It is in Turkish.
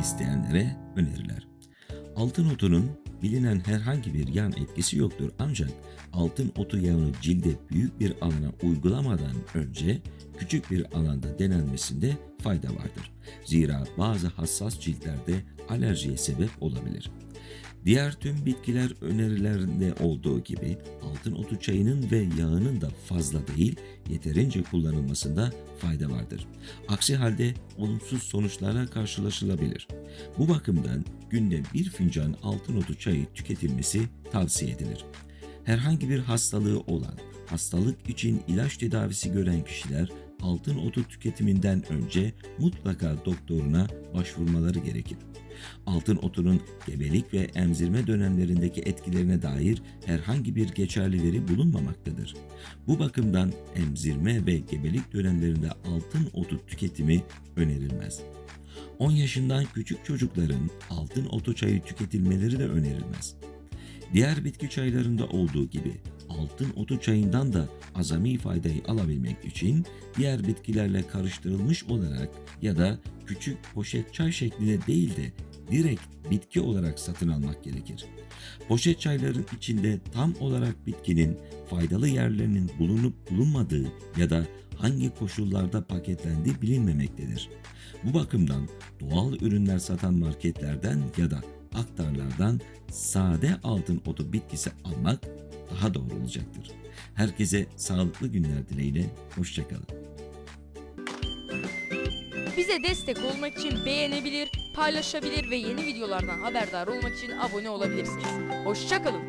isteyenlere öneriler. Altın otunun bilinen herhangi bir yan etkisi yoktur ancak altın otu yağını cilde büyük bir alana uygulamadan önce küçük bir alanda denenmesinde fayda vardır. Zira bazı hassas ciltlerde alerjiye sebep olabilir. Diğer tüm bitkiler önerilerinde olduğu gibi altın otu çayının ve yağının da fazla değil yeterince kullanılmasında fayda vardır. Aksi halde olumsuz sonuçlara karşılaşılabilir. Bu bakımdan günde bir fincan altın otu çayı tüketilmesi tavsiye edilir. Herhangi bir hastalığı olan, hastalık için ilaç tedavisi gören kişiler altın otu tüketiminden önce mutlaka doktoruna başvurmaları gerekir. Altın otunun gebelik ve emzirme dönemlerindeki etkilerine dair herhangi bir geçerli veri bulunmamaktadır. Bu bakımdan emzirme ve gebelik dönemlerinde altın otu tüketimi önerilmez. 10 yaşından küçük çocukların altın otu çayı tüketilmeleri de önerilmez. Diğer bitki çaylarında olduğu gibi altın otu çayından da azami faydayı alabilmek için diğer bitkilerle karıştırılmış olarak ya da küçük poşet çay şeklinde değil de direkt bitki olarak satın almak gerekir. Poşet çayların içinde tam olarak bitkinin faydalı yerlerinin bulunup bulunmadığı ya da hangi koşullarda paketlendiği bilinmemektedir. Bu bakımdan doğal ürünler satan marketlerden ya da aktarlardan sade altın otu bitkisi almak daha doğru olacaktır. Herkese sağlıklı günler dileğiyle, hoşçakalın. Bize destek olmak için beğenebilir, paylaşabilir ve yeni videolardan haberdar olmak için abone olabilirsiniz. Hoşçakalın.